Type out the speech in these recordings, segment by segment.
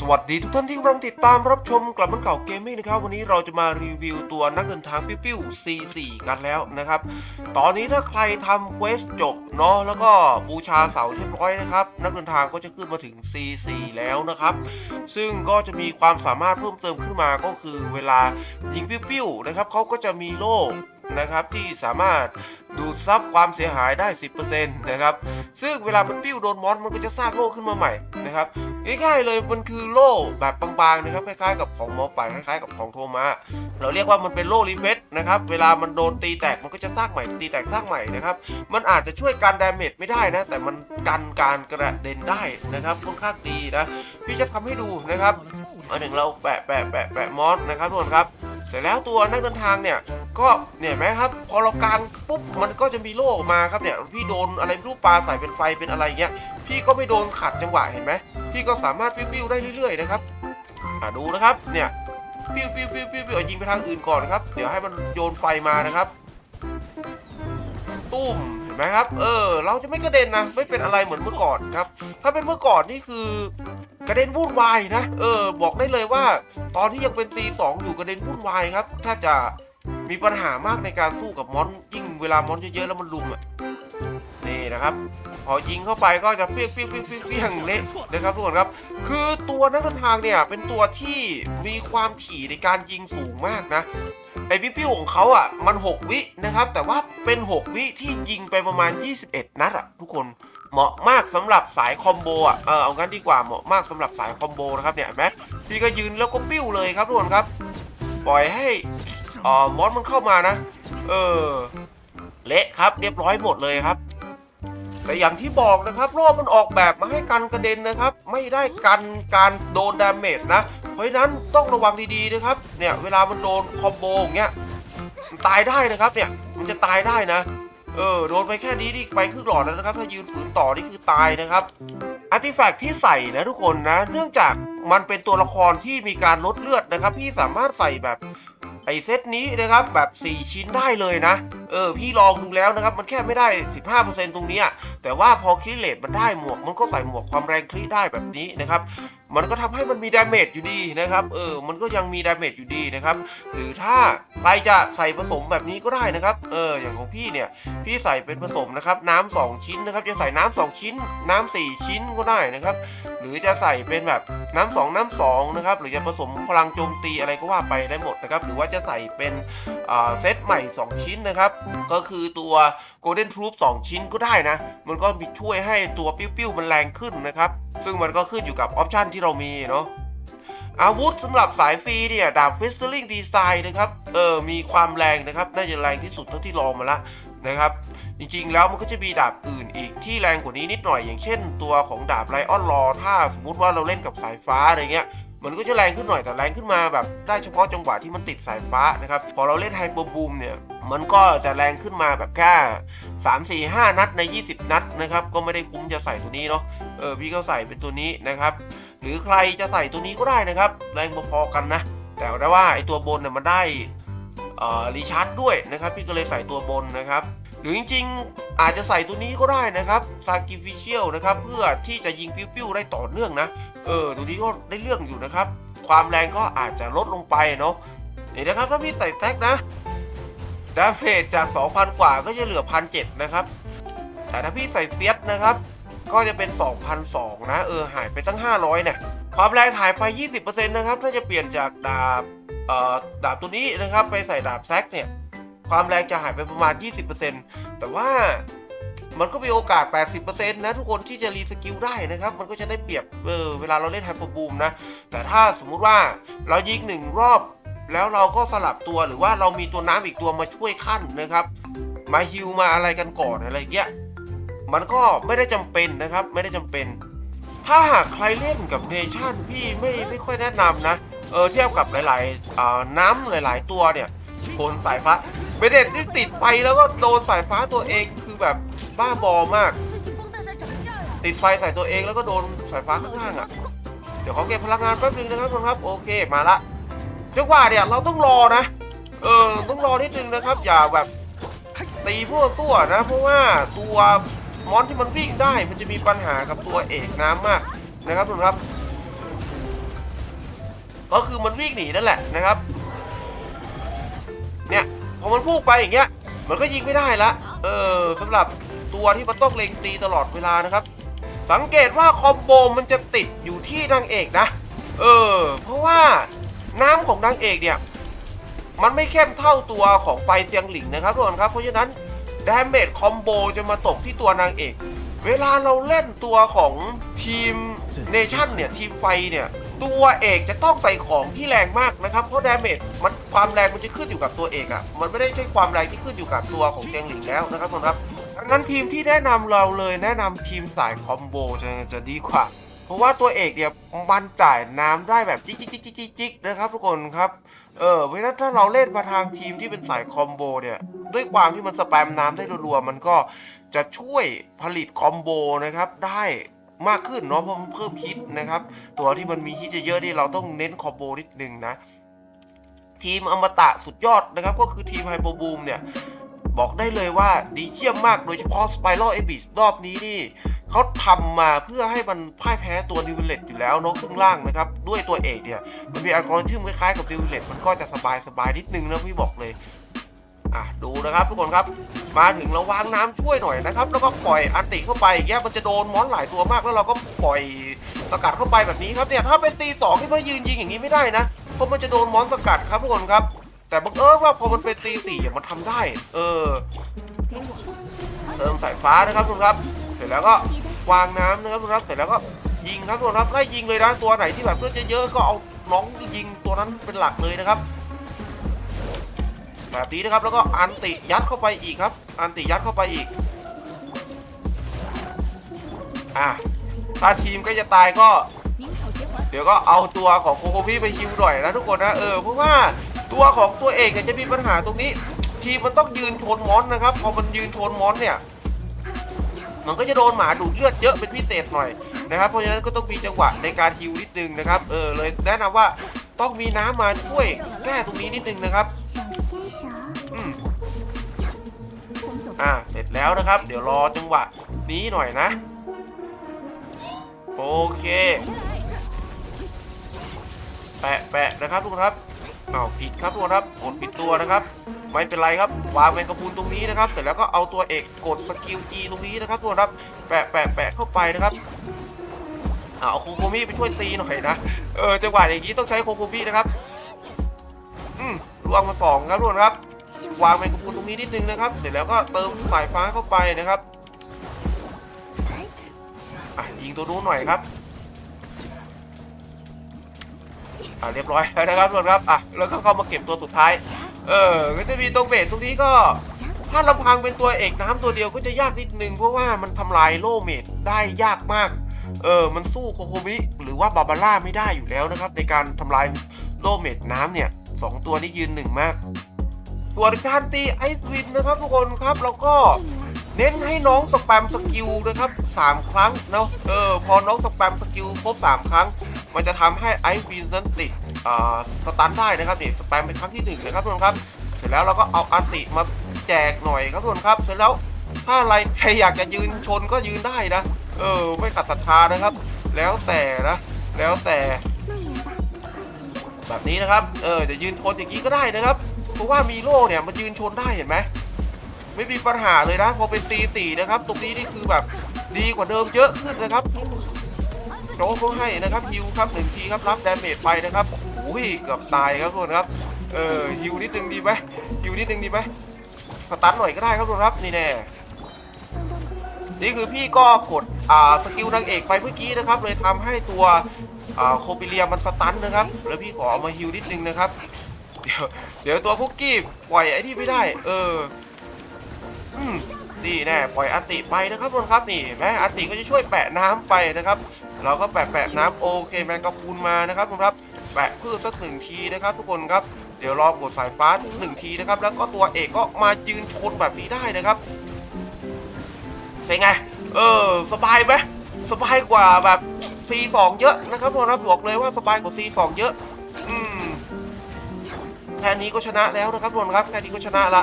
สวัสดีทุกท่านที่กำลังติดตามรับชมกลับมันเก่าเกมมิ่งนะครับ วันนี้เราจะมารีวิวตัวนักเดินทางปิ้วๆ C4 กันแล้วนะครับ ตอนนี้ถ้าใครทำเควสจบเนาะแล้วก็บูชาเสาเรียบร้อยนะครับ นักเดินทางก็จะขึ้นมาถึง C4 แล้วนะครับ ซึ่งก็จะมีความสามารถเพิ่มเติมขึ้นมาก็คือเวลายิงปิ้วๆนะครับเขาก็จะมีโล่ นะครับที่สามารถดูดซับความเสียหายได้ 10%นะครับซึ่งเวลามันปิ้วโดนมอนมันก็จะสร้างโล่ขึ้นมาใหม่นะครับง่ายๆเลยมันคือโล่แบบบางๆนะครับคล้ายๆกับของมอป่าคล้ายๆกับของโทมาเราเรียกว่ามันเป็นโล่รีเฟซนะครับเวลามันโดนตีแตกมันก็จะสร้างใหม่ตีแตกสร้างใหม่นะครับมันอาจจะช่วยกันดาเมจไม่ได้นะแต่มันกันการกระเด็นได้นะครับค่อนข้างดีนะพี่จะทำให้ดูนะครับมาถึงเราแปะแปะแปะแปะมอสนะครับทุกคนครับ เสร็จแล้วตัวนักเดินทางเนี่ยก็เนี่ยไหมครับพอเรากางปุ๊บมันก็จะมีโล่ออกมาครับเนี่ยพี่โดนอะไรรู้ปลาใส่เป็นไฟเป็นอะไรเงี้ยพี่ก็ไม่โดนขัดจังหวะเห็นไหมพี่ก็สามารถปิ้วๆได้เรื่อยๆนะครับอะดูนะครับเนี่ยปิ้วปิ้วปิ้วปิ้วปิ้วยิงไปทางอื่นก่อนนะครับ เดี๋ยวให้มันโยนไฟมานะครับตุ้ม นไหมครับ เออ เราจะไม่กระเด็นนะ ไม่เป็นอะไรเหมือนเมื่อก่อนครับ ถ้าเป็นเมื่อก่อนนี่คือกระเด็นวุ่นวายนะ เออ บอกได้เลยว่า ตอนที่ยังเป็น C2 อยู่กระเด็นวุ่นวายครับ ถ้าจะมีปัญหามากในการสู้กับมอนยิ่งเวลามอนเยอะๆแล้วมันลุมอะ นี่นะครับ พอยิงเข้าไปก็จะเปี้ยงเปี้ยงเปี้ยงเปี้ยงเปี้ยงเละนะครับทุกคนครับ คือตัวนักเดินทางเนี่ยเป็นตัวที่มีความถี่ในการยิงสูงมากนะ ไอพี่ปิ้วของเขาอะมัน 6 วินะครับ แต่ว่าเป็น 6 วิที่ยิงไปประมาณ 21 นัดอะ ทุกคนเหมาะมากสำหรับสายคอมโบอะเออเอางั้นดีกว่าเหมาะมากสำหรับสายคอมโบนะครับเนี่ยเห็พี่ก็ยืนแล้วก็ปิ้วเลยครับทุกคนครับ ปล่อยให้อ่อมอสมันเข้ามานะ เออเละครับเรียบร้อยหมดเลยครับ แต่อย่างที่บอกนะครับโล่มันออกแบบมาให้กันกระเด็นนะครับ ไม่ได้กันการโดนดาเมจนะ เพราะฉะนั้นต้องระวังดีๆนะครับ เนี่ยเวลามันโดนคอมโบอย่างเงี้ยมันตายได้นะครับเนี่ยมันจะตายได้นะเออโดนไปแค่นี้นี่ไปครึ่งหลอดแล้วนะครับ ถ้ายืนฝืนต่อนี่คือตายนะครับอาร์ติแฟกต์ที่ใส่นะทุกคนนะ เนื่องจากมันเป็นตัวละครที่มีการลดเลือดนะครับ พี่สามารถใส่แบบไอเซตนี้นะครับแบบ 4 ชิ้นได้เลยนะเออพี่ลองดูแล้วนะครับ มันแค่ไม่ได้ 15%ตรงเนี้แต่ว่าพอคลิเลตมันได้หมวก มันก็ใส่หมวกความแรงคลิได้แบบนี้นะครับมันก็ทำให้มันมีดาเมจอยู่ดีนะครับ เออ มันก็ยังมีดาเมจอยู่ดีนะครับ หรือถ้าใครจะใส่ผสมแบบนี้ก็ได้นะครับ เออ อย่างของพี่เนี่ย พี่ใส่เป็นผสมนะครับ น้ำสองชิ้นนะครับ จะใส่น้ำสองชิ้น น้ำสี่ชิ้นก็ได้นะครับ หรือจะใส่เป็นแบบน้ำสองน้ำสองนะครับ หรือจะผสมพลังโจมตีอะไรก็ว่าไปได้หมดนะครับ หรือว่าจะใส่เป็นเซตใหม่ 2 ชิ้นนะครับก็คือตัว Golden Troop 2ชิ้นก็ได้นะ มันก็มีช่วยให้ตัวปิ้วๆมันแรงขึ้นนะครับ ซึ่งมันก็ขึ้นอยู่กับออปชันที่เรามีเนาะอาวุธสำหรับสายฟรีเนี่ย ดาบ f i s t l i n g Design นะครับ เออ มีความแรงนะครับ น่าจะแรงที่สุดเท่าที่ลองมาละนะครับ จริงๆแล้วมันก็จะมีดาบอื่นอีกที่แรงกว่านี้นิดหน่อย อย่างเช่น ตัวของดาบไลออนรอถ้าสมมุติว่าเราเล่นกับสายฟ้าอะไรเงี้ยมันก็จะแรงขึ้นหน่อยแต่แรงขึ้นมาแบบได้เฉพาะจังหวะที่มันติดสายฟ้านะครับ พอเราเล่นไฮเปอร์บูมเนี่ย มันก็จะแรงขึ้นมาแบบแค่ 3 4 5 นัดใน 20 นัดนะครับ ก็ไม่ได้คุ้มจะใส่ตัวนี้เนาะเออพี่ก็ใส่เป็นตัวนี้นะครับ หรือใครจะใส่ตัวนี้ก็ได้นะครับ แรงพอๆกันนะ แต่ได้ว่าไอตัวบนเนี่ยมันได้อ่อรีชาร์จด้วยนะครับ พี่ก็เลยใส่ตัวบนนะครับ หรือจริงๆ อาจจะใส่ตัวนี้ก็ได้นะครับ Sacrificial นะครับ เพื่อที่จะยิงปิ้วๆได้ต่อเนื่องนะ เออตัวนี้ก็ได้เรื่องอยู่นะครับ ความแรงก็อาจจะลดลงไปเนาะนี่นะครับถ้าพี่ใส่แท็กนะ ดาเมจจาก 2,000 กว่าก็จะเหลือ 1,700 นะครับ แต่ถ้าพี่ใส่เฟียสนะครับ ก็จะเป็น2,002นะ เออ หายไปตั้ง 500นะความแรงหายไป 20%นะครับ ถ้าจะเปลี่ยนจากดาบเอ่อดาบตัวนี้นะครับ ไปใส่ดาบแซกเนี่ย ความแรงจะหายไปประมาณ 20%แต่ว่ามันก็มีโอกาส 80%นะทุกคนที่จะรีสกิลได้นะครับ มันก็จะได้เปรียบเออเวลาเราเล่นไฮเปอร์บูมนะ แต่ถ้าสมมุติว่าเรายิงหนึ่งรอบ แล้วเราก็สลับตัวหรือว่าเรามีตัวน้ำอีกตัวมาช่วยขั้นนะครับ มาฮิวมาอะไรกันก่อนอะไรเงี้ยมันก็ไม่ได้จำเป็นนะครับ ไม่ได้จำเป็น ถ้าหากใครเล่นกับเนชั่นพี่ไม่ไม่ค่อยแนะนำนะเออเทียบกับหลายๆน้ำหลาย ๆ ตัวเนี่ยโดนสายฟ้าเบเด็ดที่ติดไฟแล้วก็โดนสายฟ้าตัวเองคือแบบบ้าบอมาก ติดไฟใส่ตัวเองแล้วก็โดนสายฟ้าข้างๆอะเดี๋ยวขอเก็บพลังงานแป๊บนึงนะครับทุกคนครับโอเคมาละ จังหวะเนี่ยเราต้องรอนะ เออต้องรอนิดนึงนะครับ อย่าแบบตีพวกตัวนะ เพราะว่าตัวมอนที่มันวิ่งได้มันจะมีปัญหากับตัวเอกน้ำมากนะครับทุกคนครับก็คือมันวิ่งหนีนั่นแหละนะครับ เนี่ยพอมันพุ่งไปอย่างเงี้ย มันก็ยิงไม่ได้ละเออสำหรับตัวที่มันต้องเล็งตีตลอดเวลานะครับ สังเกตว่าคอมโบมันจะติดอยู่ที่นางเอกนะ เออ เพราะว่า น้ำของนางเอกเนี่ยมันไม่เข้มเท่าตัวของไฟเจียงหลิงนะครับทุกคนครับเพราะฉะนั้นดาเมจคอมโบจะมาตกที่ตัวนางเอก เวลาเราเล่นตัวของทีมเนชั่นเนี่ยทีมไฟเนี่ยตัวเอกจะต้องใส่ของที่แรงมากนะครับ เพราะดาเมจมันความแรงมันจะขึ้นอยู่กับตัวเอกอะ่ะมันไม่ได้ใช่ความแรงที่ขึ้นอยู่กับตัวของเจียงหลิงแล้วนะครับทุกคนครับดังนั้นทีมที่แนะนำเราเลยแนะนำทีมสายคอมโบจะจะดีกว่า เพราะว่าตัวเอกเนี่ยมันจ่ายน้ำได้แบบจิกจิกจิกจิกจิกจิกนะครับทุกคนครับ เออเพราะฉะนั้นถ้าเราเล่นมาทางทีมที่เป็นสายคอมโบเนี่ยด้วยความที่มันสแปมน้ำได้รัวๆมันก็จะช่วยผลิตคอมโบนะครับได้มากขึ้นเนาะเพราะมันเพิ่มฮิตนะครับ ตัวที่มันมีฮิตเยอะๆนี่เราต้องเน้นคอมโบนิดนึงนะ ทีมอมตะสุดยอดนะครับ ก็คือทีมไฮโปบูมเนี่ย บอกได้เลยว่าดีเยี่ยมมากโดยเฉพาะสไป r ร l เอบิสรอบนี้นี่ เขาทำมาเพื่อให้มันพ่ายแพ้ตัวนิวเลตอยู่แล้วเนาะครึ่งล่างนะครับด้วยตัวเอกเนี่ยมันมีอัลกอริทึมคล้ายๆกับนิวเลตมันก็จะสบายสบายนิดนึงนะพี่บอกเลยอะดูนะครับทุกคนครับมาถึงเราวางน้ำช่วยหน่อยนะครับ แล้วก็ปล่อยอันติเข้าไปอย่มันจะโดนมอนหลายตัวมาก แล้วเราก็ปล่อยสกัดเข้าไปแบบนี้ครับเนี่ยถ้าเป็น C2 ที่มายืนยิงอย่างนี้ไม่ได้นะเพราะมันจะโดนมอนสกัดครับทุกคนครับ แต่บังเอิญว่าพอมันเป็น C4 อะมันทำได้ เออเติมสายฟ้านะครับทุกคนครับ เสร็จแล้วก็วางน้ำนะครับทุกคนครับเสร็จแล้วก็ยิงครับทุกคนครับไล่ยิงเลยนะตัวไหนที่แบบเพื่อนเยอะๆก็เอาน้องยิงตัวนั้นเป็นหลักเลยนะครับแบบนี้นะครับแล้วก็อันติยัดเข้าไปอีกครับ อันติยัดเข้าไปอีกอะถ้าทีมก็จะตายก็ เดี๋ยวก็เอาตัวของโคโคมิไปฮิวหน่อยนะทุกคนนะเออเพราะว่าตัวของตัวเอกเนี่ยจะมีปัญหาตรงนี้ ทีมมันต้องยืนโชนมอนนะครับพอมันยืนโชนมอนเนี่ย มันก็จะโดนหมาดูดเลือดเยอะเป็นพิเศษหน่อยนะครับเพราะฉะนั้นก็ต้องมีจังหวะในการฮิวนิดนึงนะครับเออเลยแนะนำว่าต้องมีน้ำมาช่วยแก้ตรงนี้นิดนึงนะครับอืมอ่าเสร็จแล้วนะครับ เดี๋ยวรอจังหวะนี้หน่อยนะโอเคแปะแปะนะครับทุกคนครับอ้าวผิดครับทุกคนครับกดผิดตัวนะครับ ไม่เป็นไรครับ วางแมงกะพรุนตรงนี้นะครับ เสร็จแล้วก็เอาตัวเอกกดสกิลจีตรงนี้นะครับทุกคนครับแปะแปะแปะเข้าไปนะครับเอาโคโคมิไปช่วยตีหน่อยนะ เออจังหวะอย่างนี้ต้องใช้โคโคมินะครับ อืมลวงมาสองครับทุกคนครับ วางแมงกะพรุนตรงนี้นิดนึงนะครับ เสร็จแล้วก็เติมสายฟ้าเข้าไปนะครับอะยิงตัวนู้นหน่อยครับอะเรียบร้อยแล้วนะครับทุกคนครับอะแล้วก็เข้ามาเก็บตัวสุดท้าย เออก็จะมีตรงเบสตรงนี้ก็ ถ้าลำพังเป็นตัวเอกน้ำตัวเดียวก็จะยากนิดนึงเพราะว่ามันทำลายโล่เมดได้ยากมาก เออ มันสู้โคโคมิหรือว่าบาบาร่าไม่ได้อยู่แล้วนะครับ ในการทำลายโล่เมดน้ำเนี่ยสองตัวนี้ยืนหนึ่งมากส่วนการตีไอซ์วินนะครับทุกคนครับแล้วก็ เน้นให้น้องสแปมสกิลนะครับสามครั้งเนาะเออพอน้องสแปมสกิลครบสามครั้ง มันจะทำให้ไอซ์วินนั้นติดอ่าสตันได้นะครับนี่สแปมเป็นครั้งที่หนึ่งนะครับทุกคนครับ เสร็จแล้วเราก็เอาอันติมาแจกหน่อยครับทุกคนครับเสร็จแล้วถ้าอะไรใครอยากจะยืนชนก็ยืนได้นะ เออไม่ขัดศรัทธานะครับ แล้วแต่นะแล้วแต่แบบนี้นะครับ เออจะยืนชนอย่างนี้ก็ได้นะครับ เพราะว่ามีโล่เนี่ยมันยืนชนได้เห็นไหม ไม่มีปัญหาเลยนะพอเป็น C4 นะครับ ตรงนี้นี่คือแบบดีกว่าเดิมเยอะขึ้นนะครับโจ๊กเขาให้นะครับฮิวครับหนึ่งทีครับรับดาเมจไปนะครับอุ้ยเกือบตายครับทุกคนครับเออฮิวนิดนึงดีไหมฮิวนิดนึงดีไหมสตันหน่อยก็ได้ครับทุกคนครับนี่แน่นี่คือพี่ก็กดอ่าสกิลนางเอกไปเมื่อกี้นะครับ เลยทำให้ตัวอ่าโคปิเลียมันสตันนะครับ แล้วพี่ขอเอามาฮิวนิดนึงนะครับ เดี๋ยวเดี๋ยวตัวคุกกี้ปล่อยไอ้ที่ไม่ได้ เอออืม นี่แน่ปล่อยอติไปนะครับทุกคนครับนี่แม่อติก็จะช่วยแปะน้ำไปนะครับ เราก็แปะแปะน้ำโอเคแมงกะพรุนมานะครับทุกคนครับแปะพืชสักหนึ่งทีนะครับ ทุกคนครับเดี๋ยวรอกดสายฟ้าหนึ่งทีนะครับ แล้วก็ตัวเอกก็มายืนชนแบบนี้ได้นะครับเป็นไง เออ สบายไหมสบายกว่าแบบ C2 เยอะนะครับทุกคนครับบอกเลยว่าสบายกว่า C2 เยอะ อืมแค่นี้ก็ชนะแล้วนะครับทุกคนครับแค่นี้ก็ชนะละ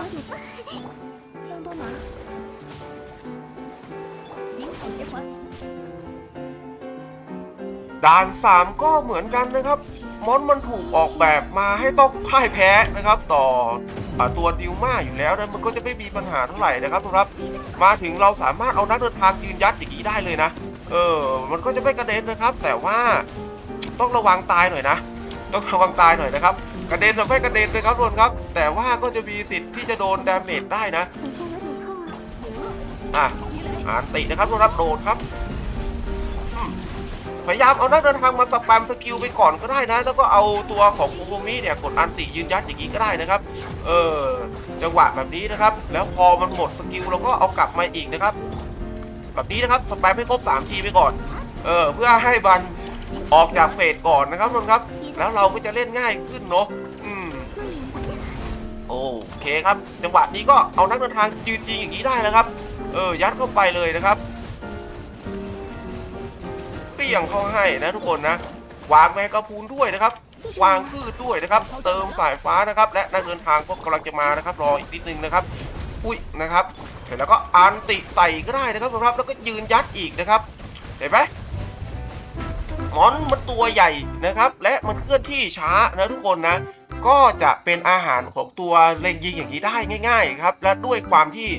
ด่าน 3 ก็เหมือนกันนะครับ มอนมันถูกออกแบบมาให้ต้องพ่ายแพ้นะครับ ต่อตัวดิวมาอยู่แล้วนะมันก็จะไม่มีปัญหาเท่าไหร่นะครับทุกครับ มาถึงเราสามารถเอานักเดินทางยืนยัดอย่างนี้ได้เลยนะ เออ มันก็จะไม่กระเด็นนะครับ แต่ว่าต้องระวังตายหน่อยนะต้องระวังตายหน่อยนะครับ กระเด็นหรือไม่กระเด็นเลยครับทุกคนครับ แต่ว่าก็จะมีติดที่จะโดนดาเมจได้นะ อะอ่านตินะครับทุกคนครับโดนครับ พยายามเอานักเดินทางมาสแปมสกิลไปก่อนก็ได้นะ แล้วก็เอาตัวของโอโกมิเนี่ยกดอันติยืนยัดอย่างนี้ก็ได้นะครับ เออจังหวะแบบนี้นะครับ แล้วพอมันหมดสกิลเราก็เอากลับมาอีกนะครับ แบบนี้นะครับสแปมให้ครบ3ทีไปก่อน เออเพื่อให้บันออกจากเฟสก่อนนะครับทุกคนครับ แล้วเราก็จะเล่นง่ายขึ้นเนาะอืมโอเคครับ จังหวะนี้ก็เอานักเดินทางยืนยิงอย่างนี้ได้แล้วครับ เออยัดเข้าไปเลยนะครับ ปี้ยงเข้าให้นะทุกคนนะวางแมกกาพูนด้วยนะครับ วางพืชด้วยนะครับ เติมสายฟ้านะครับ และนักเดินทางก็กำลังจะมานะครับ รออีกนิดนึงนะครับอุ้ยนะครับเสร็จแล้วก็อันติใส่ก็ได้นะครับครับแล้วก็ยืนยัดอีกนะครับ เห็นไหมมอนมันตัวใหญ่นะครับ และมันเคลื่อนที่ช้านะทุกคนนะก็จะเป็นอาหารของตัวเล็งยิงอย่างนี้ได้ง่าย ๆ ครับ และด้วยความที่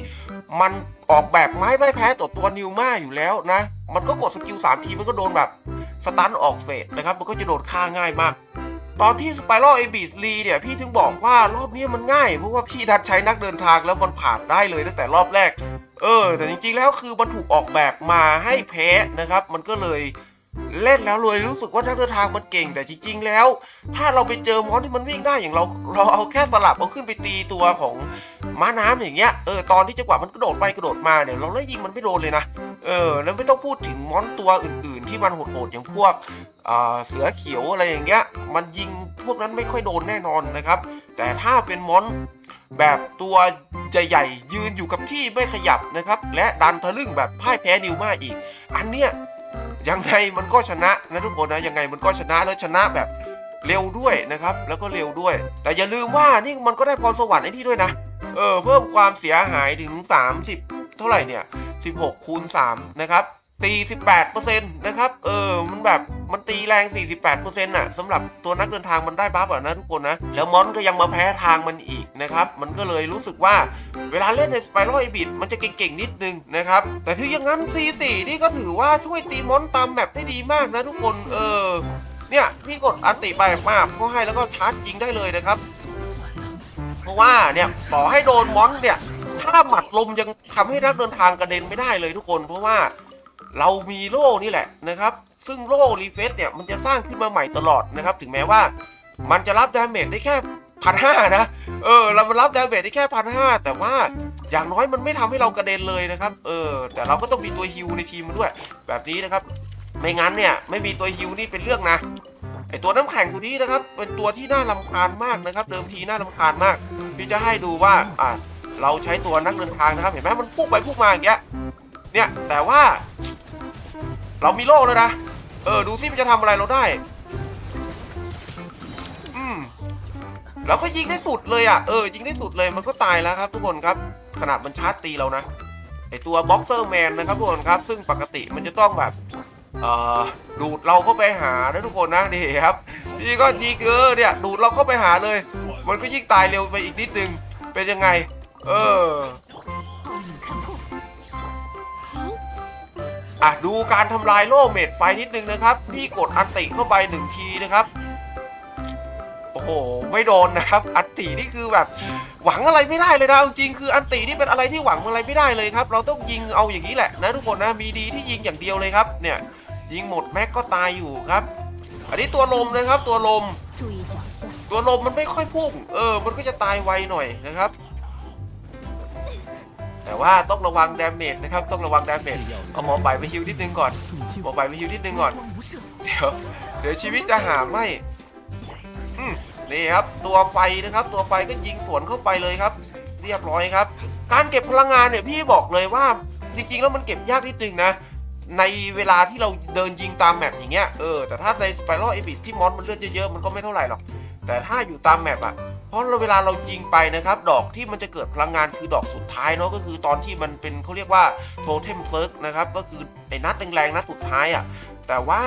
มันออกแบบไม้ไม่แพ้ต่อตัวนิวมาอยู่แล้วนะ มันก็กดสกิล3ทีมันก็โดนแบบสตันออกเฟสนะครับ มันก็จะโดนฆ่าง่ายมาก ตอนที่สไปรัลเอบิสลีเนี่ย พี่ถึงบอกว่ารอบนี้มันง่าย เพราะว่าพี่ดัดใช้นักเดินทางแล้วมันผ่านได้เลยตั้งแต่รอบแรก เออ แต่จริงๆแล้วคือมันถูกออกแบบมาให้แพ้นะครับ มันก็เลย เล่นแล้วเลยรู้สึกว่านักเดินทางมันเก่งแต่จริง ๆ แล้ว ถ้าเราไปเจอมอนที่มันวิ่งได้อย่างเราเราเอาแค่สลับเอาขึ้นไปตีตัวของม้าน้ำอย่างเงี้ยเออตอนที่จังหวะมันกระโดดไปกระโดดมาเนี่ยเราไล่ยิงมันไม่โดนเลยนะเออแล้วไม่ต้องพูดถึงมอนตัวอื่น ๆ ที่มันโหดๆอย่างพวกเสือเขียวอะไรอย่างเงี้ยมันยิงพวกนั้นไม่ค่อยโดนแน่นอนนะครับ แต่ถ้าเป็นมอนแบบตัวใหญ่ๆยืนอยู่กับที่ไม่ขยับนะครับ และดันทะลึ่งแบบพ่ายแพ้นิวมาอีก อันเนี้ย ยังไงมันก็ชนะนะทุกคนนะยังไงมันก็ชนะแล้วชนะแบบเร็วด้วยนะครับ แล้วก็เร็วด้วย แต่อย่าลืมว่านี่มันก็ได้พรสวรรค์ไอ้นี่ด้วยนะ เออ เพิ่มความเสียหายถึง 30 เท่าไหร่เนี่ย 16คูณ3นะครับ ตี 18%นะครับ เออ มันแบบ มันตีแรง 48%น่ะสำหรับตัวนักเดินทางมันได้บัฟอะนะทุกคนนะ แล้วมอนก็ยังมาแพ้ทางมันอีกนะครับ มันก็เลยรู้สึกว่าเวลาเล่นในสไปรัลไอบิดมันจะเก่งๆ นิดนึงนะครับ แต่ถึงอย่างนั้น C4 นี่ก็ถือว่าช่วยตีมอนตามแมปได้ดีมากนะทุกคน เออ เนี่ยพี่กดอันติไปมาบก็ให้แล้วก็ชาร์จยิงได้เลยนะครับ เพราะว่าเนี่ยต่อให้โดนมอนเนี่ยถ้าหมัดลมยังทำให้นักเดินทางกระเด็นไม่ได้เลยทุกคน เพราะว่า เรามีโล่นี่แหละนะครับ ซึ่งโล่รีเฟซเนี่ยมันจะสร้างขึ้นมาใหม่ตลอดนะครับ ถึงแม้ว่ามันจะรับดาเมจได้แค่พันห้านะ เออ เรารับดาเมจได้แค่พันห้าแต่ว่าอย่างน้อยมันไม่ทำให้เรากระเด็นเลยนะครับ เออ แต่เราก็ต้องมีตัวฮิวในทีมมาด้วย แบบนี้นะครับ ไม่งั้นเนี่ยไม่มีตัวฮิวนี่เป็นเรื่องนะไอตัวน้ำแข็งตัวนี้นะครับ เป็นตัวที่น่ารำคาญมากนะครับ เดิมทีน่ารำคาญมากพี่จะให้ดูว่าอ่าเราใช้ตัวนักเดินทางนะครับ เห็นไหมมันพุ่งไปพุ่งมาอย่างเงี้ย เนี่ยแต่ว่า เรามีโล่แล้วนะ เออ ดูซิมันจะทำอะไรเราได้ อืมแล้วก็ยิงได้สุดเลยอะ เออ ยิงได้สุดเลยมันก็ตายแล้วครับ ทุกคนครับ ขนาดมันชาร์จตีเรานะ ไอตัวบ็อกเซอร์แมนนะครับทุกคนครับ ซึ่งปกติมันจะต้องแบบ เอ่อ ดูดเราเข้าไปหานะทุกคนนะนี่ครับนี่ก็ยิงเออเนี่ย ดูดเราเข้าไปหาเลย มันก็ยิ่งตายเร็วไปอีกนิดนึง เป็นยังไง เออ่ะดูการทำลายโล่เมดไฟนิดนึงนะครับ พี่กดอัติเข้าไปหนึ่งทีนะครับ โอ้โห ไม่โดนนะครับ อัตินี่คือแบบหวังอะไรไม่ได้เลยนะจริงคืออันตินี่เป็นอะไรที่หวังอะไรไม่ได้เลยครับ เราต้องยิงเอาอย่างนี้แหละนะทุกคนนะมีดีที่ยิงอย่างเดียวเลยครับ เนี่ยยิงหมดแม็กก็ตายอยู่ครับ อันนี้ตัวลมนะครับตัวลม ตัวลมมันไม่ค่อยพุ่งเออ มันก็จะตายไวหน่อยนะครับ แต่ว่าต้องระวังดาเมจนะครับ ต้องระวังดาเมจเอาหมอไปไปฮิวนิดนึงก่อนหมอไปไปฮิวนิดนึงก่อน เดี๋ยว เดี๋ยวชีวิตจะหาไม่นี่ครับ ตัวไฟนะครับ ตัวไฟก็ยิงสวนเข้าไปเลยครับ เรียบร้อยครับ การเก็บพลังงานเนี่ยพี่บอกเลยว่าจริงๆแล้วมันเก็บยากนิดนึงนะในเวลาที่เราเดินยิงตามแมปอย่างเงี้ยเออแต่ถ้าในสไปรัลเอบิสที่มอนมันเลือดเยอะๆมันก็ไม่เท่าไหร่หรอกแต่ถ้าอยู่ตามแมปอะ พราะเวลาเรายิงไปนะครับ ดอกที่มันจะเกิดพลังงานคือดอกสุดท้ายเนาะก็คือตอนที่มันเป็นเขาเรียกว่าโทเทมเซิร์กนะครับก็คือไอ้นัดแรงๆนัดสุดท้ายอะ่ะแต่ว่า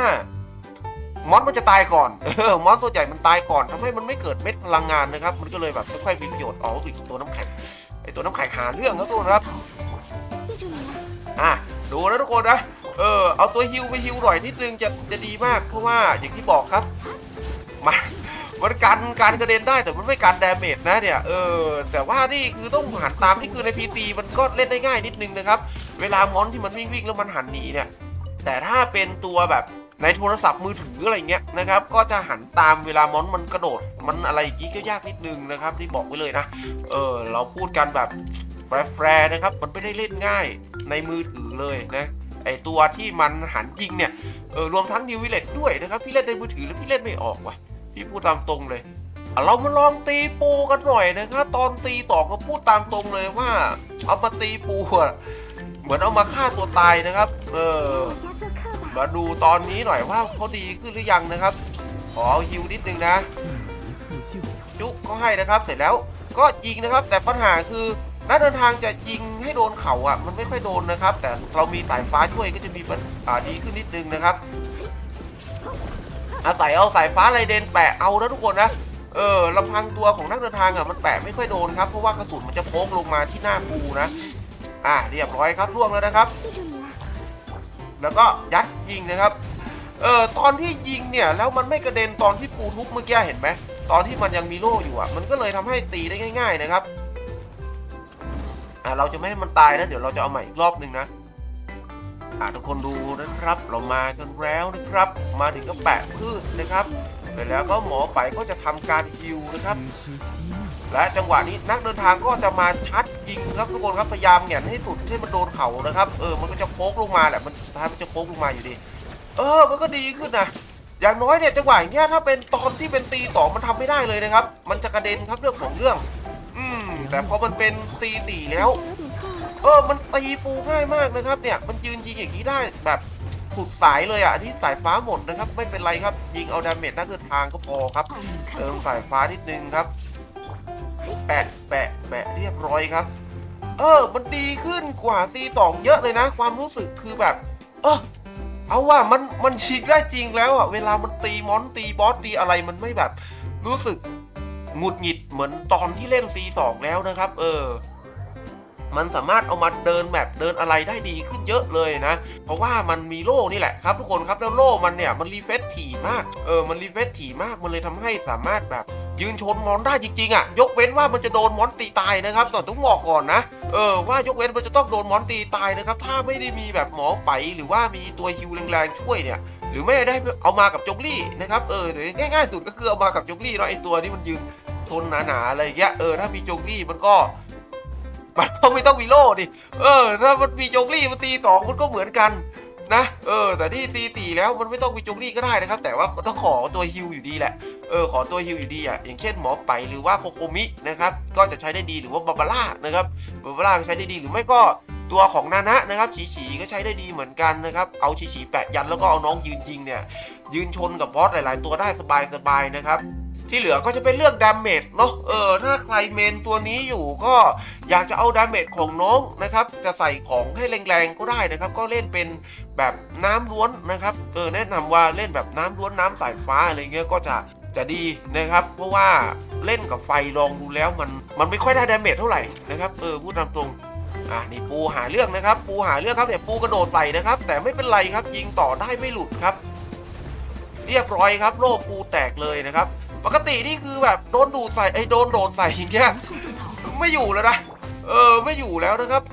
มอสมันจะตายก่อนออมอสตัวใหญ่มันตายก่อน ทำให้มันไม่เกิดเม็ดพลังงานนะครับ มันก็เลยแบบไม่ค่อยมีประโยชน์อ๋อตัวน้ำแข็งไอ้ตัวน้ำแข็งหาเรื่องครับทุกคนครับอะดูนะทุกคนนะเออเอาตัวฮิวไปฮิวหน่อยนิดนึงจะจะดีมากเพราะว่าอย่างที่บอกครับมา มันกันการกระเด็นได้แต่มันไม่กันดาเมจนะเนี่ยเออแต่ว่านี่คือต้องหันตามที่คือใน PC มันก็เล่นได้ง่ายนิดนึงนะครับเวลามอนที่มันวิ่งวิ่งแล้วมันหันหนีเนี่ยแต่ถ้าเป็นตัวแบบในโทรศัพท์มือถืออะไรเงี้ยนะครับก็จะหันตามเวลามอนมันกระโดด มันอะไรอย่างงี้ก็ยากนิดนึงนะครับที่บอกไว้เลยนะเออเราพูดกันแบบแฟร์นะครับมันไม่ได้เล่นง่ายในมือถือเลยนะไอตัวที่มันหันยิงเนี่ยเออรวมทั้งนิววิลเลตด้วยนะครับพี่เล่นในมือถือแล้วพี่เล่นไม่ออกว่ะ พี่พูดตามตรงเลย เรามาลองตีปูกันหน่อยนะครับตอนตีต่อก็พูดตามตรงเลยว่า เอามาตีปูอะเหมือนเอามาฆ่าตัวตายนะครับ เออ มาดูตอนนี้หน่อยว่าเขาดีขึ้นหรือยังนะครับ ขอฮิวนิดนึงนะ จุกก็ให้นะครับ เสร็จแล้วก็ยิงนะครับ แต่ปัญหาคือนักเดินทางจะยิงให้โดนเขาอะ่ะ มันไม่ค่อยโดนนะครับ แต่เรามีสายฟ้าช่วยก็จะมีปัญหาดีขึ้นนิดนึงนะครับ อาศัยเอาสายฟ้าไรเดนแปะเอาแล้วทุกคนนะเออลำพังตัวของนักเดินทางอะมันแปะไม่ค่อยโดนครับเพราะว่ากระสุนมันจะโค้ลงมาที่หน้าปูนะอ่าเรียบร้อยครับล่วงแล้วนะครับ แล้วก็ยัดยิงนะครับเออตอนที่ยิงเนี่ยแล้วมันไม่กระเด็นตอนที่ปูทุบเมื่อกี้เห็นไหมตอนที่มันยังมีโล่อยู่อะมันก็เลยทำให้ตีได้ง่าย ๆนะครับอ่าเราจะไม่ให้มันตายนะเดี๋ยวเราจะเอาใหม่อีกรอบหนึ่งนะ อ่าทุกคนดูนะครับ เรามากันแล้วนะครับ มาถึงก็แปะพืชนะครับเสร็จแล้วก็หมอไปก็จะทำการฮิวนะครับ และจังหวะนี้นักเดินทางก็จะมาชัดยิงครับทุกคนครับพยายามเงียนให้สุดที่มันโดนเขานะครับ เออมันก็จะโฟกลงมาแหละมันสุดท้ายมันจะโฟกลงมาอยู่ดี เออ มันก็ดีขึ้นนะอย่างน้อยเนี่ยจังหวะอย่างเงี้ยถ้าเป็นตอนที่เป็นตีสองมันทำไม่ได้เลยนะครับ มันจะกระเด็นครับเรื่องของเรื่อง อืมแต่พอมันเป็นตีสี่แล้ว เออ มันตีปูง่ายมากนะครับเนี่ย มันยืนยิงอย่างนี้ได้แบบสุดสายเลยอะอันที่สายฟ้าหมดนะครับ ไม่เป็นไรครับ ยิงเอาดาเมจนักเดินทางก็พอครับ เติมสายฟ้านิดนึงครับแปะแปะแปะเรียบร้อยครับ เออ มันดีขึ้นกว่า C2 เยอะเลยนะ ความรู้สึกคือแบบ เออเอาว่ามันมันชิกได้จริงแล้วอะเวลามันตีมอนตีบอสตีอะไรมันไม่แบบ รู้สึกหงุดหงิดเหมือนตอนที่เล่น C2 แล้วนะครับ เออ มันสามารถเอามาเดินแบบเดินอะไรได้ดีขึ้นเยอะเลยนะ เพราะว่ามันมีโล่นี่แหละครับทุกคนครับแล้วโล่มันเนี่ยมันรีเฟซถี่มากเออมันรีเฟซถี่มากมันเลยทำให้สามารถแบบยืนชนมอนได้จริงๆอะ ยกเว้นว่ามันจะโดนมอนตีตายนะครับแต่ต้องบอกก่อนนะ เออว่ายกเว้นมันจะต้องโดนมอนตีตายนะครับ ถ้าไม่ได้มีแบบหมอไปหรือว่ามีตัวฮิวแรงๆช่วยเนี่ยหรือไม่ได้เอามากับจงลี่นะครับเออหรือง่ายๆสุดก็คือเอามากับจงลี่เนาะไอตัวที่มันยืนทนหนาๆอะไรอย่างเงี้ยเออถ้ามีจงลี่มันก็ มันก็ไม่ต้องมีโล่ดิ เออ ถ้ามันมีจงลี่มันตีสองมันก็เหมือนกันนะ เออ แต่ที่ตีตีแล้วมันไม่ต้องมีจงลี่ก็ได้นะครับ แต่ว่าต้องขอตัวฮิวอยู่ดีแหละ เออ ขอตัวฮิวอยู่ดีอะ อย่างเช่นหมอไปหรือว่าโคโคมินะครับ ก็จะใช้ได้ดีหรือว่าบาบาร่านะครับ บาบาร่าใช้ได้ดีหรือไม่ก็ตัวของนานะนะครับฉีฉีก็ใช้ได้ดีเหมือนกันนะครับ เอาฉีฉีแปะยันแล้วก็เอาน้องยืนยิงเนี่ยยืนชนกับบอสหลาย ๆ ตัวได้สบายๆนะครับ ที่เหลือก็จะเป็นเรื่องดาเมจเนาะเออถ้าใครเมนตัวนี้อยู่ก็อยากจะเอาดาเมจของน้องนะครับ จะใส่ของให้แรงๆก็ได้นะครับ ก็เล่นเป็นแบบน้ำล้วนนะครับเออแนะนำว่าเล่นแบบน้ำล้วนน้ำสายฟ้าอะไรเงี้ยก็จะจะดีนะครับ เพราะว่าเล่นกับไฟลองดูแล้วมันมันไม่ค่อยได้ดาเมจเท่าไหร่นะครับเออพูดตามตรงอะนี่ปูหาเรื่องนะครับ ปูหาเรื่องครับเนี่ยปูกระโดดใส่นะครับ แต่ไม่เป็นไรครับยิงต่อได้ไม่หลุดครับ เรียบร้อยครับ โล่ปูแตกเลยนะครับ ปกตินี่คือแบบโดนดูดใส่ไอ้โดนโดนใส่อย่างเงี้ยไม่อยู่แล้วนะเออไม่อยู่แล้วนะครับ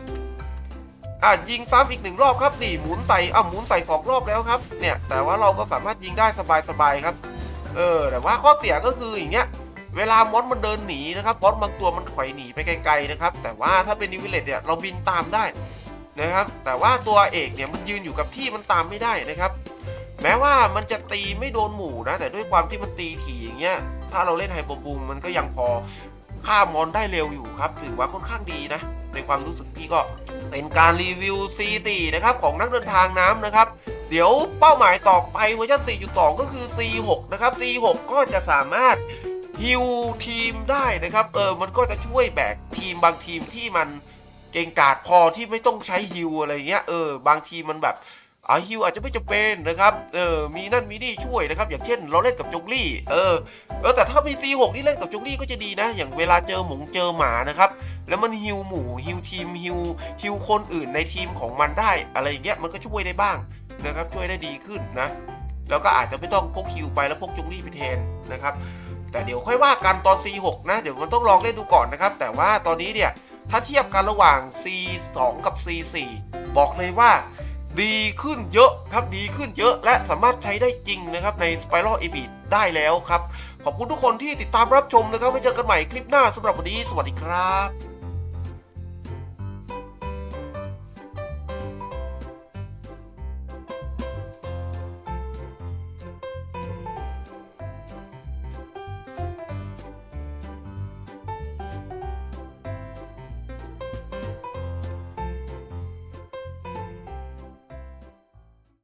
อะยิงซ้ำอีกหนึ่งรอบครับนี่หมุนใส่อะหมุนใส่สองรอบแล้วครับ เนี่ยแต่ว่าเราก็สามารถยิงได้สบายๆครับ เออแต่ว่าข้อเสียก็คืออย่างเงี้ยเวลามอสมันเดินหนีนะครับมอสบางตัวมันถอยหนีไปไกลๆนะครับ แต่ว่าถ้าเป็นนิวิเลตเนี่ยเราบินตามได้นะครับ แต่ว่าตัวเอกเนี่ยมันยืนอยู่กับที่มันตามไม่ได้นะครับ แม้ว่ามันจะตีไม่โดนหมู่นะ แต่ด้วยความที่มันตีถี่อย่างเงี้ย ถ้าเราเล่นไฮโปบูมมันก็ยังพอฆ่ามอนได้เร็วอยู่ครับ ถือว่าค่อนข้างดีนะ ในความรู้สึกพี่ก็เป็นการรีวิว C4 นะครับของนักเดินทางน้ำนะครับ เดี๋ยวเป้าหมายต่อไปเวอร์ชัน4.2 ก็คือ C6 นะครับ C6 ก็จะสามารถฮิวทีมได้นะครับเออมันก็จะช่วยแบกทีมบางทีมที่มันเก่งกาจพอที่ไม่ต้องใช้ฮิวอะไรเงี้ยเออบางทีมมันแบบ อาฮิวอาจจะไม่จำเป็นนะครับ เออ มีนั่นมีนี่ช่วยนะครับ อย่างเช่นเราเล่นกับจงลี่ เออ เออ แต่ถ้ามี C6 ที่เล่นกับจงลี่ก็จะดีนะ อย่างเวลาเจอหมงเจอหมานะครับ แล้วมันฮิวหมูฮิวทีมฮิวฮิวคนอื่นในทีมของมันได้ อะไรอย่างเงี้ย มันก็ช่วยได้บ้างนะครับ ช่วยได้ดีขึ้นนะ แล้วก็อาจจะไม่ต้องพกฮิวไปแล้วพกจงลี่ไปแทนนะครับ แต่เดี๋ยวค่อยว่ากันตอน C6 นะ เดี๋ยวมันต้องลองเล่นดูก่อนนะครับ แต่ว่าตอนนี้เนี่ย ถ้าเทียบกันระหว่าง C2 กับ C4 บอกเลยว่า ดีขึ้นเยอะครับดีขึ้นเยอะและสามารถใช้ได้จริงนะครับใน Spiral e b i t ได้แล้วครับ ขอบคุณทุกคนที่ติดตามรับชมนะครับไว้เจอกันใหม่คลิปหน้าสำหรับวันนี้ สวัสดีครับ